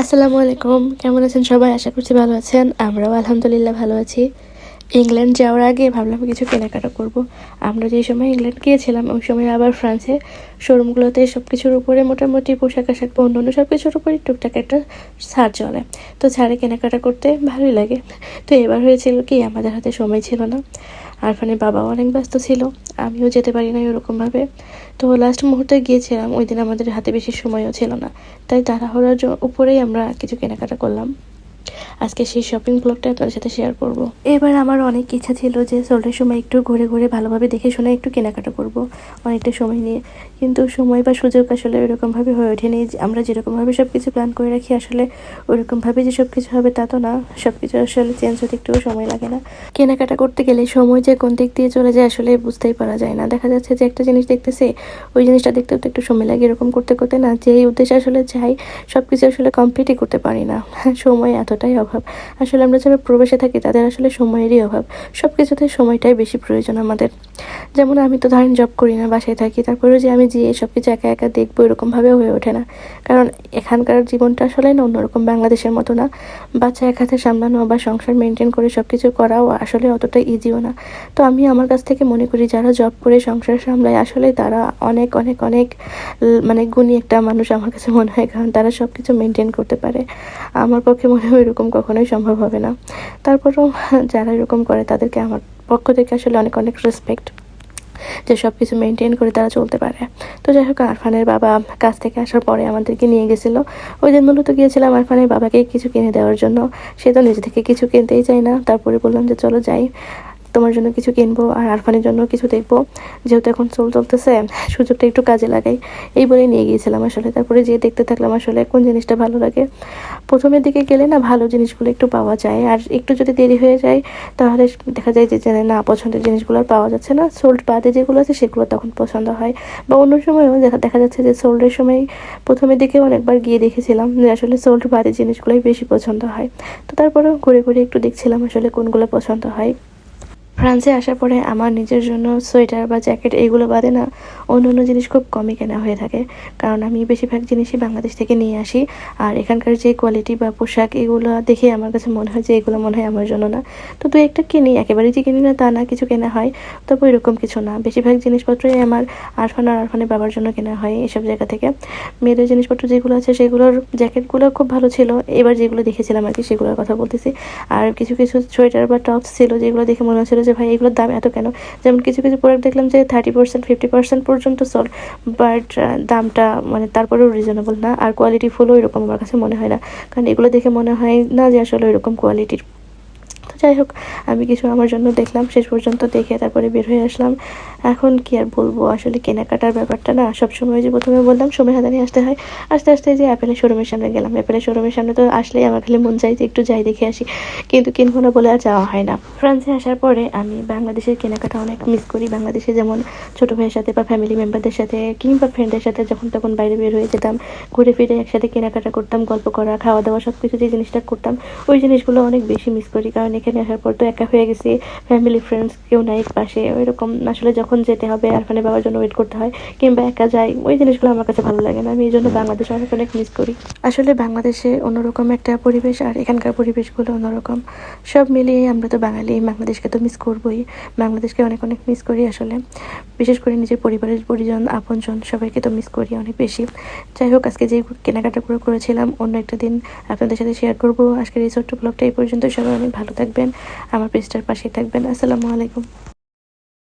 আসসালামু আলাইকুম। কেমন আছেন সবাই? আশা করছি ভালো আছেন। আমরাও আলহামদুলিল্লাহ ভালো আছি। ইংল্যান্ড যাওয়ার আগে ভাবলাম কিছু কেনাকাটা করব। আমরা যে সময় ইংল্যান্ড গিয়েছিলাম, ওই সময় আবার ফ্রান্সে শোরুমগুলোতে সব কিছুর উপরে মোটামুটি পোশাক আশাক বা অন্য অন্য সব কিছুর উপরে টুকটাক একটা ছাড় চলে। তো ছাড়ে কেনাকাটা করতে ভালোই লাগে। তো এবার হয়েছিল কি, আমাদের হাতে সময় ছিল না। আরফানের বাবাও অনেক ব্যস্ত ছিল, আমিও যেতে পারি না ওরকমভাবে। তো লাস্ট মুহূর্তে গিয়েছিলাম, ওই দিন আমাদের হাতে বেশি সময়ও ছিল না। তাই তাড়াহুড়ার উপরেই আমরা কিছু কেনাকাটা করলাম। আজকে সেই শপিং ব্লগটা আপনাদের সাথে শেয়ার করব। এবার আমার অনেক ইচ্ছা ছিল যে সোল্ডের সময় একটু ঘুরে ঘুরে ভালোভাবে দেখে শুনে একটু কেনাকাটা করব, অনেকটা সময় নিয়ে। কিন্তু সময় বা সুযোগ আসলে ওইরকমভাবে হয়ে ওঠেনি। আমরা যেরকমভাবে সব কিছু প্ল্যান করে রাখি, আসলে ওইরকমভাবে যে সব কিছু হবে তা তো না। সব কিছু আসলে চেঞ্জ হতে একটু সময় লাগে না। কেনাকাটা করতে গেলে সময় যে কোন দিক দিয়ে চলে যায় আসলে বুঝতেই পারা যায় না। দেখা যাচ্ছে যে একটা জিনিস দেখতেছে, ওই জিনিসটা দেখতে তো একটু সময় লাগে এরকম করতে করতে না। যেই উদ্দেশ্যে আসলে যাই সব কিছু আসলে কমপ্লিটই করতে পারি না। সময় এতটাই অভাব আসলে আমরা যারা প্রবেশে থাকি, তাদের আসলে সময়েরই অভাব। সব কিছুতে সময়টাই বেশি প্রয়োজন আমাদের। যেমন আমি তো ধরেন জব করি না, বাসায় থাকি, তারপরেও যে আমি যেয়ে সব কিছু একা একা দেখব এরকমভাবে হয়ে ওঠে না। কারণ এখানকার জীবনটা আসলে না অন্যরকম, বাংলাদেশের মতো না। বাচ্চা এক হাতে সামলানো বা সংসার মেনটেন করে সব কিছু করাও আসলে অতটা ইজিও না। তো আমি আমার কাছ থেকে মনে করি, যারা জব করে সংসার সামলায়, আসলে তারা অনেক অনেক অনেক মানে গুণী একটা মানুষ আমার কাছে মনে হয়। কারণ তারা সব কিছু মেনটেন করতে পারে। আমার পক্ষে মনে হয় এরকম কখনোই সম্ভব হবে না। তারপরেও যারা এরকম করে, তাদেরকে আমার পক্ষ থেকে আসলে অনেক অনেক রেসপেক্ট যে সব কিছু মেনটেন করে তারা চলতে পারে। তো যাই হোক, আরফানের বাবা কাছ থেকে আসার পরে আমাদেরকে নিয়ে গেছিল। ওই দিন মূলত গিয়েছিলাম আরফানের বাবাকে কিছু কিনে দেওয়ার জন্য। সে তো নিজে থেকে কিছু কিনতেই চায় না। তারপরে বললাম যে, চলো যাই। তোমার জন্য কিছু কিনবো আর আরফানের জন্য কিছু দেখব। যেহেতু এখন চল চলতেছে, সুযোগটা একটু কাজে লাগাই। এই বলে নিয়ে গিয়েছিলাম আসলে। তারপরে যেয়ে দেখতে থাকলাম আসলে কোন জিনিসটা ভালো লাগে। প্রথমের দিকে গেলে না ভালো জিনিসগুলো একটু পাওয়া যায়। আর একটু যদি দেরি হয়ে যায়, তাহলে দেখা যায় যে না, পছন্দের জিনিসগুলো আর পাওয়া যাচ্ছে না। সোল্ড বাদে যেগুলো আছে, সেগুলো তখন পছন্দ হয়। বা অন্য সময়ও দেখা দেখা যাচ্ছে যে সোল্ডের সময় প্রথমের দিকে অনেকবার গিয়ে দেখেছিলাম যে, আসলে সোল্ড বাদে জিনিসগুলোই বেশি পছন্দ হয়। তো তারপরেও ঘুরে ঘুরে একটু দেখছিলাম আসলে কোনগুলো পছন্দ হয়। ফ্রান্সে আসার পরে আমার নিজের জন্য সোয়েটার বা জ্যাকেট এইগুলো বাদে না অন্য অন্য জিনিস খুব কমই কেনা হয়ে থাকে। কারণ আমি বেশিরভাগ জিনিসই বাংলাদেশ থেকে নিয়ে আসি। আর এখানকার যে কোয়ালিটি বা পোশাক এগুলো দেখে আমার কাছে মনে হয় যে এগুলো মনে হয় আমার জন্য না। তো দু একটা কিনি, একেবারেই যে কিনি না তা না, কিছু কেনা হয়। তবে এরকম কিছু না। বেশিরভাগ জিনিসপত্রই আমার আরফান আর আরফানের বাবার জন্য কেনা হয় এসব জায়গা থেকে। মেয়েদের জিনিসপত্র যেগুলো আছে সেগুলোর জ্যাকেটগুলো খুব ভালো ছিল। এবার যেগুলো দেখেছিলাম আর কি সেগুলোর কথা বলতেছি। আর কিছু কিছু সোয়েটার বা টপস ছিল যেগুলো দেখে মনে হচ্ছিল যে ভাই, এগুলোর দাম এত কেন? যেমন কিছু কিছু প্রোডাক্ট দেখলাম যে থার্টি পার্সেন্ট ফিফটি পার্সেন্ট পর্যন্ত চল বাট দামটা মানে তারপরেও রিজনেবল না, আর কোয়ালিটি ফুলও এরকম আমার কাছে মনে হয় না। কারণ এগুলো দেখে মনে হয় না যে আসলে ওইরকম কোয়ালিটির তো যাই হোক, আমি কিছু আমার জন্য দেখলাম, শেষ পর্যন্ত দেখে তারপরে বের হয়ে আসলাম। এখন কি আর বলব, আসলে কেনাকাটার ব্যাপারটা না, সবসময় যে প্রথমে বললাম, সময় হাতে আসতে হয়। আস্তে আস্তে যে অ্যাপেলের শোরুমের সামনে গেলাম। অ্যাপেলের শোরুমের সামনে তো আসলেই আমার খালি মন চাই যে একটু যাই দেখে আসি। কিন্তু কিনবো না বলে আর যাওয়া হয় না। ফ্রান্সে আসার পরে আমি বাংলাদেশের কেনাকাটা অনেক মিস করি। বাংলাদেশে যেমন ছোটো ভাইয়ের সাথে বা ফ্যামিলি মেম্বারদের সাথে কিংবা ফ্রেন্ডের সাথে যখন তখন বাইরে বের হয়ে যেতাম, ঘুরে ফিরে একসাথে কেনাকাটা করতাম, গল্প করা খাওয়া দাওয়া সব কিছু যে জিনিসটা করতাম, ওই জিনিসগুলো অনেক বেশি মিস করি। কারণ এখানে আসার পর তো একা হয়ে গেছি ফ্যামিলি ফ্রেন্ডস কেউ নাই পাশে। ওইরকম আসলে যখন যেতে হবে আরফানে বাবার জন্য ওয়েট করতে হয় কিংবা একা যাই ওই জিনিসগুলো আমার কাছে ভালো লাগে না। আমি এই জন্য বাংলাদেশ অনেক অনেক মিস করি। আসলে বাংলাদেশে অন্যরকম একটা পরিবেশ আর এখানকার পরিবেশগুলো অন্যরকম। সব মিলিয়ে আমরা তো বাঙালি বাংলাদেশকে তো মিস করবোই। বাংলাদেশকে অনেক অনেক মিস করি আসলে। বিশেষ করে নিজের পরিবারের পরিজন আপনজন সবাইকে তো মিস করি অনেক বেশি। যাই হোক আজকে যে কেনাকাটাগুলো করেছিলাম অন্য একটা দিন আপনাদের সাথে শেয়ার করব। আজকের এই ছোট্ট ব্লগটা এই পর্যন্ত সবাই অনেক ভালো থাকবেন আমার পেজটার পাশেই থাকবেন। আসসালামু আলাইকুম।